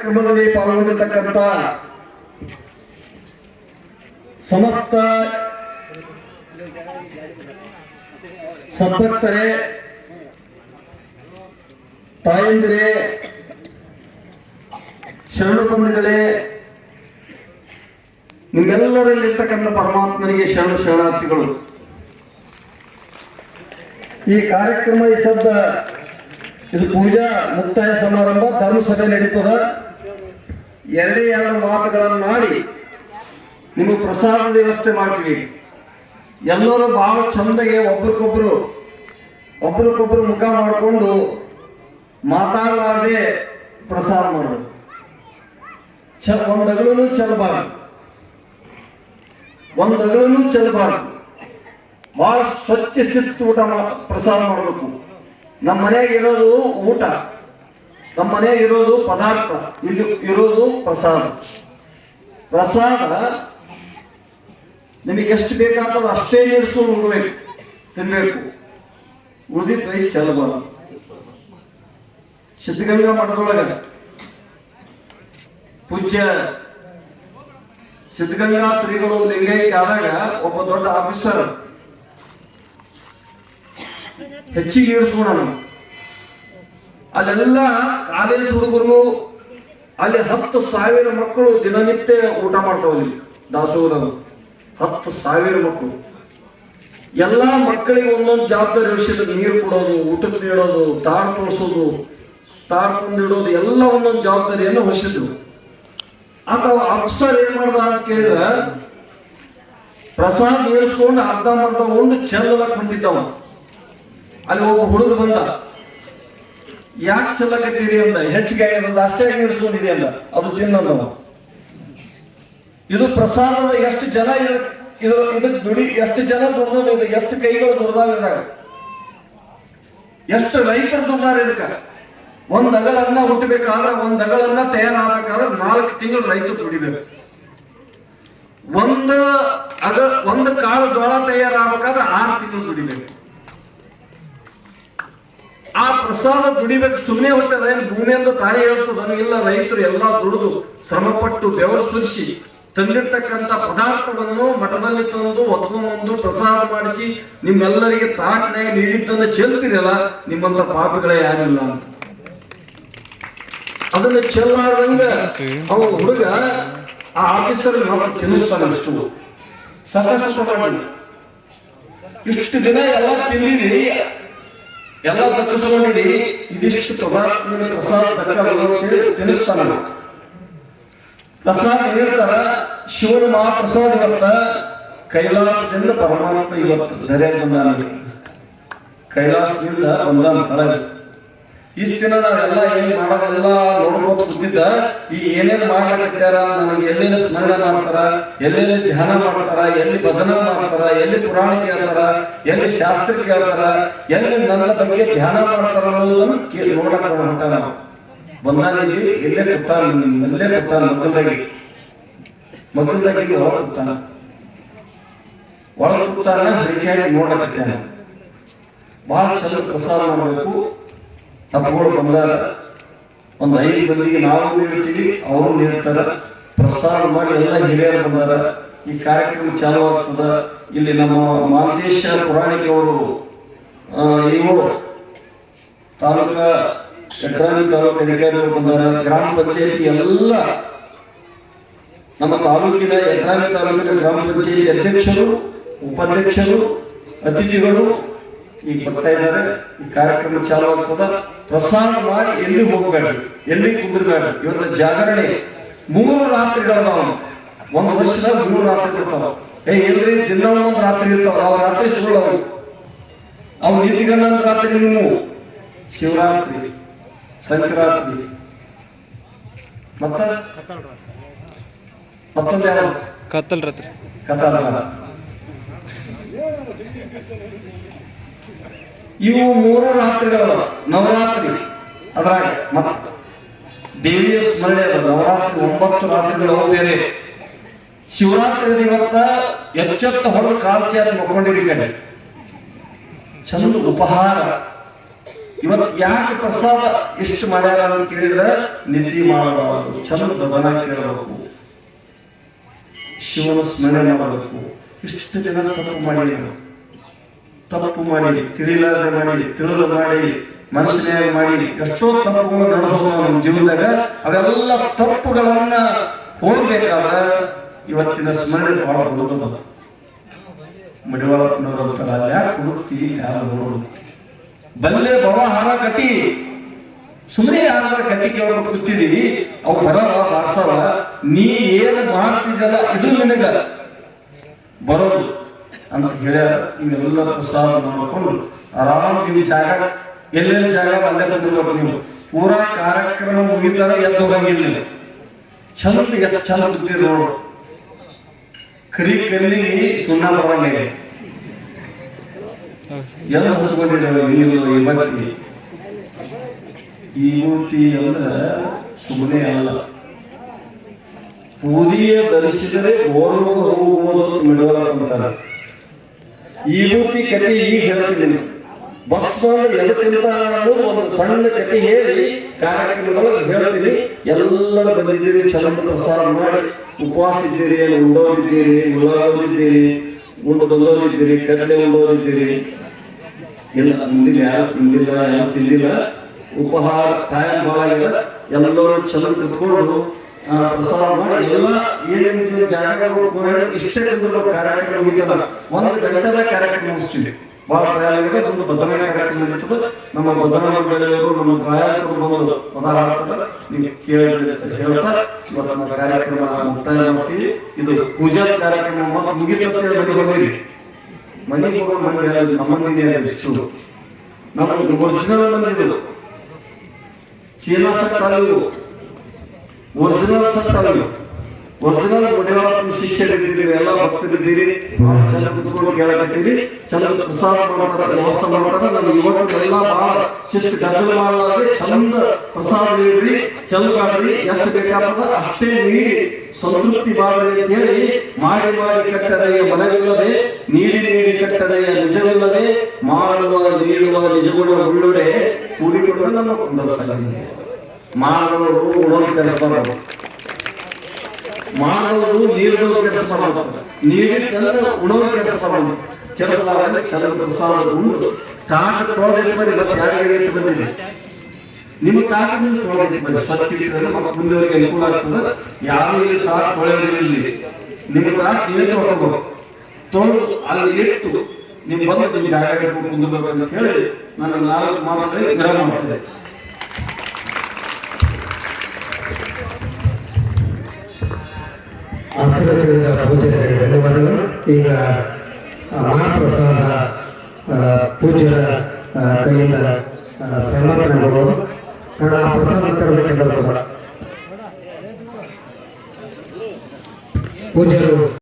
ಕಾರ್ಯಕ್ರಮದಲ್ಲಿ ಪಾಲ್ಗೊಂಡಿರ್ತಕ್ಕಂಥ ಸಮಸ್ತ ಸದ್ಭಕ್ತರೇ ತಾಯಂದಿರೇ ಶರಣು ಬಂಧುಗಳೇ ನಿಮ್ಮೆಲ್ಲರಲ್ಲಿರ್ತಕ್ಕಂಥ ಪರಮಾತ್ಮನಿಗೆ ಶರಣು ಶರಣಾರ್ಥಿಗಳು. ಈ ಕಾರ್ಯಕ್ರಮ ಈ ಸದ್ದ ಇದು ಪೂಜಾ ಮುಕ್ತಾಯ ಸಮಾರಂಭ ಧರ್ಮಸಭೆ ನಡೀತದ. ಎರಡೇ ಎರಡು ಮಾತುಗಳನ್ನು ಮಾಡಿ ನಿಮಗೆ ಪ್ರಸಾದದ ವ್ಯವಸ್ಥೆ ಮಾಡ್ತೀವಿ. ಎಲ್ಲರೂ ಬಹಳ ಚಂದಗೆ ಒಬ್ರಿಗೊಬ್ರು ಒಬ್ರಿಗೊಬ್ರು ಮುಖ ಮಾಡಿಕೊಂಡು ಮಾತಾಡಲಾರ್ದೆ ಪ್ರಸಾರ ಮಾಡೋದು. ಚ ಒಂದು ಅಗಳೂ ಚೆಲ್ಲಬಾರ್ದು ಒಂದು ಅಗಳೂ ಚೆಲ್ಲಬಾರ್ದು ಬಹಳ ಸ್ವಚ್ಛ ಶಿಸ್ತು ಊಟ ಪ್ರಸಾದ ಮಾಡಬೇಕು. ನಮ್ಮ ಮನೆಯಾಗಿರೋದು ಊಟ. ನಮ್ಮ ಮನೆಯಾಗ ಇರೋದು ಪದಾರ್ಥ ಇಲ್ಲಿ ಇರೋದು ಪ್ರಸಾದ ಪ್ರಸಾದ ನಿಮಗೆ ಎಷ್ಟು ಬೇಕಾಗ್ತದ ಅಷ್ಟೇ ನೀಡಿಸ್ಕೊಂಡು ಉಣ್ಬೇಕು, ತಿನ್ಬೇಕು. ಉಳಿದಿದ್ದು ಕೈ ಚೆಲ್ಲಬಾರ್ದು ಸಿದ್ಧಗಂಗಾ ಮಠದೊಳಗ ಪೂಜ್ಯ ಸಿದ್ಧಗಂಗಾ ಶ್ರೀಗಳು ಲಿಂಗೈಕ್ಯ ಆದಾಗ ಒಬ್ಬ ದೊಡ್ಡ ಆಫೀಸರ್ ಹೆಚ್ಚಿಗೆ ಇಳಿಸ್ಕೊಳೋಣ ಅಲ್ಲೆಲ್ಲ ಕಾಲೇಜ್ ಹುಡುಗರು, ಅಲ್ಲಿ ಹತ್ತು ಸಾವಿರ ಮಕ್ಕಳು ದಿನನಿತ್ಯ ಊಟ ಮಾಡ್ತಾವಲ್ಲಿ ದಾಸೋಹದ ಹತ್ತು ಸಾವಿರ ಮಕ್ಕಳು. ಎಲ್ಲ ಮಕ್ಕಳಿಗೆ ಒಂದೊಂದು ಜವಾಬ್ದಾರಿ ವಿಷಯದ ನೀರು ಕೊಡೋದು, ಊಟಕ್ಕೆ ನೀಡೋದು ತಾಡ್ ತೋರಿಸೋದು ತಾಡ್ ತಂದಿಡೋದು, ಎಲ್ಲ ಒಂದೊಂದು ಜವಾಬ್ದಾರಿಯನ್ನು ಹೊರಿಸಿದ್ರು. ಆತ ಅಫ್ಸರ್ ಏನ್ ಮಾಡ್ದ ಅಂತ ಕೇಳಿದ್ರೆ, ಪ್ರಸಾದ್ ಏಳ್ಸ್ಕೊಂಡು ಅರ್ಧ ಮರ್ಧ ಒಂದು ಚೆಲ್ಲಕ್ ಹೊಂಟಿದ್ದವ ಅಲ್ಲಿ ಒಬ್ಬ ಹುಡುಗ ಬಂದ. ಯಾಕೆ ಚೆಲ್ಲಕತ್ತೀರಿ ಅಂದ? ಹೆಚ್ಚಿಗೆ ಆಗ್ಯದ ಅಷ್ಟೇ ನೀಡ್ಸ್ಕೊಂಡಿದೆ ಅಂದ. ಅದು ತಿನ್ನೋದು ಇದು ಪ್ರಸಾದದ ಎಷ್ಟು ಜನ ಇದ- ಇದು ಇದಕ್ಕೆ ದುಡಿ ಎಷ್ಟು ಜನ ದುಡ್ದದ ಇದು? ಎಷ್ಟು ಕೈಗಳು ದುಡ್ದಾವ ಇದ್ರಾಗ? ಎಷ್ಟು ರೈತರು ದುಡ್ದಾರ ಇದಕ್ಕ? ಒಂದ್ ಅಗಳನ್ನ ಹುಟ್ಟಬೇಕಾದ್ರೆ ಒಂದ್ ಅಗಳನ್ನ ತಯಾರಾಗಬೇಕಾದ್ರೆ ನಾಲ್ಕು ತಿಂಗಳು ರೈತರು ದುಡಿಬೇಕು. ಒಂದು ಅಗ ಒಂದು ಕಾಳು ಜೋಳ ತಯಾರಾಗಬೇಕಾದ್ರೆ ಆರು ತಿಂಗಳು ದುಡಿಬೇಕು. ಆ ಪ್ರಸಾದ ದುಡಿಬೇಕು ಸುಮ್ಮನೆ ಹುಟ್ಟದ ಏನು ಭೂಮಿಯಿಂದ ತಾಯಿ ಹೇಳ್ತದ. ಇಲ್ಲ ರೈತರು ಎಲ್ಲ ದುಡಿದು ಶ್ರಮಪಟ್ಟು ಬೆವರು ಸುರಿಸಿ ತಂದಿರ್ತಕ್ಕಂಥ ಪದಾರ್ಥವನ್ನು ಮಠದಲ್ಲಿ ತಂದು ಒದ್ಕೊಂಡು ಪ್ರಸಾದ ಮಾಡಿಸಿ ನಿಮ್ಮೆಲ್ಲರಿಗೆ ತಾಟ್ನೆ ನೀಡಿದ್ದನ್ನು ಚೆಲ್ತಿರಲ್ಲ ನಿಮ್ಮಂತ ಪಾಪಿಗಳೇ ಯಾರಿಲ್ಲ ಅಂತ. ಅದನ್ನ ಚೆಲ್ಲಾರ್ದಂಗ ಅವ ಹುಡುಗ ಆ ಆಫೀಸರ್ ಮಾತ್ರ ತಿನ್ನಿಸ್ತಾನೆ ಅಷ್ಟು. ಸಾಕಷ್ಟು ಇಷ್ಟು ದಿನ ಎಲ್ಲ ತಿಂದಿದಿ ಎಲ್ಲ ದಕ್ಕಿಸ್ಕೊಂಡಿದಿ ಇದಿಷ್ಟು ಪ್ರಭಾತ್ಮನ ಪ್ರಸಾದ ದಕ್ಕಲ್ಲ ಅಂತೇಳಿ ತಿನ್ನಿಸ್ತಾನ ಪ್ರಸಾದ ನೀಡ್ತಾರ ಶಿವನ ಮಹಾಪ್ರಸಾದ ಇವತ್ತ ಕೈಲಾಸದಿಂದ ಪರಮಾತ್ಮ ಇವತ್ತು ಧರೆ ಬಂದಾನ. ಕೈಲಾಸದಿಂದ ಬಂದಾನ ಕೆಳಗೆ. ಇಷ್ಟ ದಿನ ನಾವೆಲ್ಲ ಏನ್ ಮಾಡೋದೆಲ್ಲ ನೋಡ್ಕೋತ ಕೂತಿದ್ದ, ಈ ಏನೇನ್ ಮಾಡ್ಲಿಕ್ಕಾರ ನನಗೆ ಎಲ್ಲೆಲ್ಲಿ ಸ್ಮರಣೆ ಮಾಡ್ತಾರ, ಎಲ್ಲೆಲ್ಲಿ ಧ್ಯಾನ ಮಾಡ್ತಾರ, ಎಲ್ಲಿ ಭಜನೆ ಮಾಡ್ತಾರ, ಎಲ್ಲಿ ಪುರಾಣ ಕೇಳ್ತಾರ, ಎಲ್ಲಿ ಶಾಸ್ತ್ರ ಕೇಳ್ತಾರ, ಎಲ್ಲಿ ನನ್ನ ಬಗ್ಗೆ ಧ್ಯಾನ ಮಾಡ್ತಾರ ಅನ್ನೋದನ್ನು ಕೇಳಿ ನೋಡಕ್ ಹೊಂಟ ನಾವು. ಬಂದಾನ ಎಲ್ಲೇ ಕೂತಾನ ಎಲ್ಲೇ ಕೂತಾನ ಮಕ್ಕಳದಾಗಿ ಮಕ್ಕಳದಾಗಿ ಒಳ ಕೂತಾನ. ಒಳ ಕೂತಾನ ಹರಿಕೆಯಾಗಿ ನೋಡಕತ್ತಾನ ಬಹಳ ಚಂದ ಪ್ರಸಾರ ಮಾಡಬೇಕು. ಹಬ್ಬಗಳು ಬಂದಾರ ಒಂದು ಐದು ಮಂದಿಗೆ ನಾವು ನೀಡ್ತೀವಿ ಅವರು ನೀಡ್ತಾರ. ಪ್ರಸಾರ ಮಾಡಿ ಎಲ್ಲ ಹಿರಿಯರು ಬಂದಾರ. ಈ ಕಾರ್ಯಕ್ರಮ ಚಾಲು ಆಗ್ತದ. ಇಲ್ಲಿ ನಮ್ಮ ಮಾಂತೇಶ ಪುರಾಣಿಕೆ ಅವರು ಇವು ತಾಲೂಕ ಯಡ್ರಾಮಿ ತಾಲೂಕು ಅಧಿಕಾರಿಗಳು ಬಂದಾರ. ಗ್ರಾಮ ಪಂಚಾಯತಿ ಎಲ್ಲ ನಮ್ಮ ತಾಲೂಕಿನ ಯಡ್ರಾಮಿ ತಾಲೂಕಿನ ಗ್ರಾಮ ಪಂಚಾಯತಿ ಅಧ್ಯಕ್ಷರು, ಉಪಾಧ್ಯಕ್ಷರು, ಅತಿಥಿಗಳು ಈಗ ಬರ್ತಾ ಇದ್ದಾರೆ ಈ ಕಾರ್ಯಕ್ರಮ ಚಾಲು ಆಗ್ತದ ಪ್ರಸಾರ ಮಾಡಿ ಎಲ್ಲಿ ಹೋಗ್ಬೇಡ್ರಿ ಎಲ್ಲಿ ಕುಂದ್ರಬೇಡ್ರಿ? ಇವತ್ತು ಜಾಗರಣೆ ಮೂರು ರಾತ್ರಿಗಳದಾವ ಒಂದು ವರ್ಷದ ಮೂರು ರಾತ್ರಿ ಇರ್ತಾವ ಏ ಎಲ್ರಿ ದಿನ ಒಂದು ರಾತ್ರಿ ಇರ್ತಾವ. ಅವ್ ರಾತ್ರಿ ಸುಳ್ಳು ಅವು. ಅವ್ ನಿದ್ದಿಗಣ್ಣನ ರಾತ್ರಿ ನೀವು. ಶಿವರಾತ್ರಿ ಸಂಕ್ರಾಂತಿ. ಮತ್ತ? ಮತ್ತೊಂದು ಯಾವ ಕತ್ತಲ್ ರಾತ್ರಿ. ಕಥಾಧಾರ ಇವು ಮೂರು ರಾತ್ರಿಗಳು ನವರಾತ್ರಿ, ಅದ್ರಾಗ ಮತ್ತ. ದೇವಿಯ ಸ್ಮರಣೆ ಅದ. ನವರಾತ್ರಿ ಒಂಬತ್ತು ರಾತ್ರಿಗಳು ಬೇರೆ ಶಿವರಾತ್ರಿ ದಿವತ್ತ ಎಚ್ಚೆತ್ತ ಹೊಡೆದು ಕಾಲ್ಚಿ ಅದು ಮಕ್ಕೊಂಡಿರಿ ಕಡೆ ಚಂದ ಉಪಹಾರ. ಇವತ್ತು ಯಾಕೆ ಪ್ರಸಾದ ಎಷ್ಟು ಮಾಡ್ಯಾರ ಅಂತ ಕೇಳಿದ್ರೆ ನಿದ್ದೆ ಮಾಡಬಾರದು. ಚಂದ ಭಜನ ಕೇಳಬೇಕು. ಶಿವನ ಸ್ಮರಣೆ ಮಾಡಬೇಕು. ಇಷ್ಟು ದಿನ ತಪ್ಪು ಮಾಡಿ ತಪ್ಪು ಮಾಡಿ, ತಿಳಿಲಾರದೆ ಮಾಡಿ ತಿಳಿದು ಮಾಡಿ ಮನಸ್ಸಿನ ಮಾಡಿ ಎಷ್ಟೋ ತಪ್ಪುಗಳು ನಡೆದವು ನಮ್ಮ ಜೀವನದಾಗ. ಅವೆಲ್ಲ ತಪ್ಪುಗಳನ್ನ ಹೋಗ್ಬೇಕಾದ್ರ ಇವತ್ತಿನ ಸ್ಮರಣೆ ಬಹಳ ಹುಡುಗದ ಮಡಿವಾಳಪ್ಪನವರು ಅಂತಾರ ಯಾಕೆ ಹುಡುಕ್ತಿ? ಯಾರ ಹುಡುಕ್ತಿ? ಬಲ್ಲೆ ಭವ ಹಾರ ಕತಿ. ಸುಮ್ಮನೆ ಯಾರ ಕತಿ ಕೇಳಬೇಕು ಕೂತಿದಿ, ಅವು ಬರೋಲ್ಲ ಬಾರ್ಸಲ್ಲ ನೀ ಏನು ಮಾಡ್ತಿದ್ದಲ್ಲ ಇದು ನಿನಗ. ಬರೋದು. ಅಂತ ಹೇಳ್ಯಾರ ನೀವೆಲ್ಲ ಪ್ರಸಾದ ನೋಡ್ಕೊಂಡು ಆರಾಮ್ ನೀವು ಜಾಗ, ಎಲ್ಲೆಲ್ಲಿ ಜಾಗ ಅಲ್ಲೇ ಬಂದಿರ್ಬೇಕು ನೀವು. ಪೂರಾ ಕಾರ್ಯಕ್ರಮ ಮುಗಿತಾರ ಎದ್ದು ಹೋಗಂಗಿಲ್ಲ ನೀವು. ಚಂದ ಎಷ್ಟು ಚಂದ ಬಿದ್ದಿರಿ ನೋಡು. ಕರಿ ಕಲ್ಲಿಗೆ ಸುಣ್ಣ ಬರಂಗೆ ಎಲ್ಲ ಹಚ್ಕೊಂಡಿದ್ದಾವೆ ನೀರು ಇವತ್ತಿ ಈ ಮೂರ್ತಿ ಅಂದ್ರ ಸುಮ್ಮನೆ ಅಲ್ಲ. ಪೂದಿಯ ಧರಿಸಿದರೆ ಬೋರ್ಗ ಹೋಗುವುದು ಮಿಡೋಳಪ್ಪ ಅಂತಾರೆ. ಈ ಭೂತಿ ಕತೆ ಈಗ ಹೇಳ್ತೀನಿ. ಬಸ್ ಬಂದ್ರೆ ಎದಕ್ಕಿಂತ ಒಂದು ಸಣ್ಣ ಕತೆ ಹೇಳಿ, ಕಾರ್ಯಕ್ರಮದೊಳಗೆ ಹೇಳ್ತೀನಿ. ಎಲ್ಲರೂ ಬಂದಿದ್ದೀರಿ ಚಲನ ಪ್ರಸಾರ ಮಾಡಿ. ಉಪವಾಸ ಇದ್ದೀರಿ ಏನು ಉಂಡೋರಿದ್ದೀರಿ ಇದ್ದೀರಿ ಉಂಡು ಬಂದೋದಿದ್ದೀರಿ, ಕತ್ಲೆ ಉಂಡೋದಿದ್ದೀರಿ. ಇಲ್ಲ, ಉಂಡಿಲ್ಲ, ಯಾರು ಉಂಡಿಲ್ಲ, ಯಾರು ತಿಂದಿಲ್ಲ. ಉಪಹಾರ ಟೈಮ್ ಭಾಳ ಎಲ್ಲರೂ ಚಂದ ಕುತ್ಕೊಂಡು ಪ್ರಸಾರ ಮಾಡಿ ಎಲ್ಲ ಏನೇನು ಜಾಗಗಳು ಇಷ್ಟೇ ಒಂದು ಕಾರ್ಯಕ್ರಮ ಮುಗಿತಲ್ಲ. ಒಂದು ಗಂಟೆದ ಕಾರ್ಯಕ್ರಮ ಮುಗಿಸ್ತೀವಿ. ಬಹಳ ಪ್ರಯಾಣಿಕರು ಒಂದು ಭಜನೆ ಕಾರ್ಯಕ್ರಮ ಇರ್ತದೆ. ನಮ್ಮ ಭಜನೆ ಮಂಡಳಿಯವರು, ನಮ್ಮ ಗಾಯಕರು ಬಂದು ಪದ ಹಾಡ್ತಾರೆ ನೀವು ಕೇಳಿದ್ರೆ ಅಂತ ಹೇಳ್ತಾ ಇವತ್ತು ನಮ್ಮ ಕಾರ್ಯಕ್ರಮ ಮುಕ್ತಾಯ ಮಾಡ್ತೀವಿ. ಇದು ಪೂಜಾ ಕಾರ್ಯಕ್ರಮ ಮುಗಿತ ಮುಗಿತಂತ ಹೇಳಿ ಮನೆಗೆ ಬಂದಿರಿ ಮನೆಗೆ ಹೋಗೋ ಮಂದಿ ನಮ್ಮ ಮಂದಿನೇ ಇಷ್ಟು. ನಮ್ಮ ಒರಿಜಿನಲ್ ಮಂದಿದು ಚೀನಾ ಸಟ್ಟಾಳು ಒರಿಜಿನಲ್ ಸಟ್ಟಾಳು ಒರಿಜಿನಲ್ ಮುಡಿಯೊಳಪ್ಪನ ಶಿಷ್ಯರಿದ್ದೀರಿ, ಎಲ್ಲ ಭಕ್ತರಿದ್ದೀರಿ. ಚಂದ ಕುತ್ಕೊಂಡು ಕೇಳಕತ್ತೀರಿ. ಚಂದ ಪ್ರಸಾದ ಮಾಡ್ತಾರ, ವ್ಯವಸ್ಥೆ ಮಾಡ್ತಾರ. ಇವತ್ತು ಯುವಕರೆಲ್ಲ ಬಹಳ ಶಿಸ್ತು ಗದ್ದಲ ಮಾಡಲಾರ್ದೆ ಚಂದ ಪ್ರಸಾದ ನೀಡ್ರಿ ಚಂದ್ರಿ ಎಷ್ಟು ಬೇಕಾಗ್ತದ ಅಷ್ಟೇ ನೀಡಿ. ಸಂತೃಪ್ತಿ ಬಾರದೆ ಅಂತ ಹೇಳಿ ಮಾಡಿ ಮಾಡಿ ಕಟ್ಟರೆಯ ಮನವಿಲ್ಲದೆ, ನೀಡಿ ನೀಡಿ ಕಟ್ಟರೆಯ ನಿಜವಿಲ್ಲದೆ, ಮಾಡುವ ನೀಡುವ ನಿಜಗುಣ ಉಳ್ಳುಡೆ ಕೂಡಿಕೊಂಡು ನಮ್ಮ ಕುಂಡಲ ಮಾಡುವವರು ಉಳೋದು ಕೆಲಸ ಮಾಡೋದು. ನೀಡಿದವ್ರು ಕೆಲಸ ಮಾಡೋದು. ನೀಡಿದ್ದನ್ನ ಉಣೋರು ಕೆಲಸ ಮಾಡೋದು. ಕೆಲಸ ಮಾಡಿದ್ರೆ ಚಂದ್ರ ಪ್ರಸಾದ ಉಂಡು. ತಾಟ ತೊಳೆದಿಟ್ಟು ಬರೀ ಮತ್ತೆ ಯಾರಿಗೆ ರೇಟ್ ಬಂದಿದೆ. ನಿಮ್ಮ ತಾಟ ನೀವು ತೊಳೆದಿಟ್ಟು ಬರೀ ಸ್ವಚ್ಛ ಇಟ್ಟರೆ ಮತ್ತೆ ಮುಂದೆವರಿಗೆ ಅನುಕೂಲ ಆಗ್ತದೆ. ಯಾರು ಇಲ್ಲಿ ತಾಟ ತೊಳೆಯೋದಿಲ್ಲ ನಿಮ್ಮ ತಾಟ ನೀವೇ ತೊಳ್ಕೋಬೇಕು ತೊಳೆದು ಅಲ್ಲಿ ಇಟ್ಟು ನೀವು ಬಂದು ನಿಮ್ಮ ಜಾಗ ಇಟ್ಟು ಕುಂದಬೇಕು ಅಂತ ಹೇಳಿ ನಾನು ನಾಲ್ಕು ಮಾತ್ರ ಗ್ರಹ ಮಾಡ್ತೇನೆ. ಆಶೀರ್ವಚನದ ಪೂಜೆಗೆ ಧನ್ಯವಾದಗಳು. ಈಗ ಮಹಾಪ್ರಸಾದ ಪೂಜೆಯ ಕೈಯಿಂದ ಆ, ಸಮರ್ಪಣೆ ಮಾಡುವುದು. ಕಾರಣ ಆ ಪ್ರಸಾದ ತರಬೇಕೆಂದರೂ ಕೂಡ. ಪೂಜ್ಯರು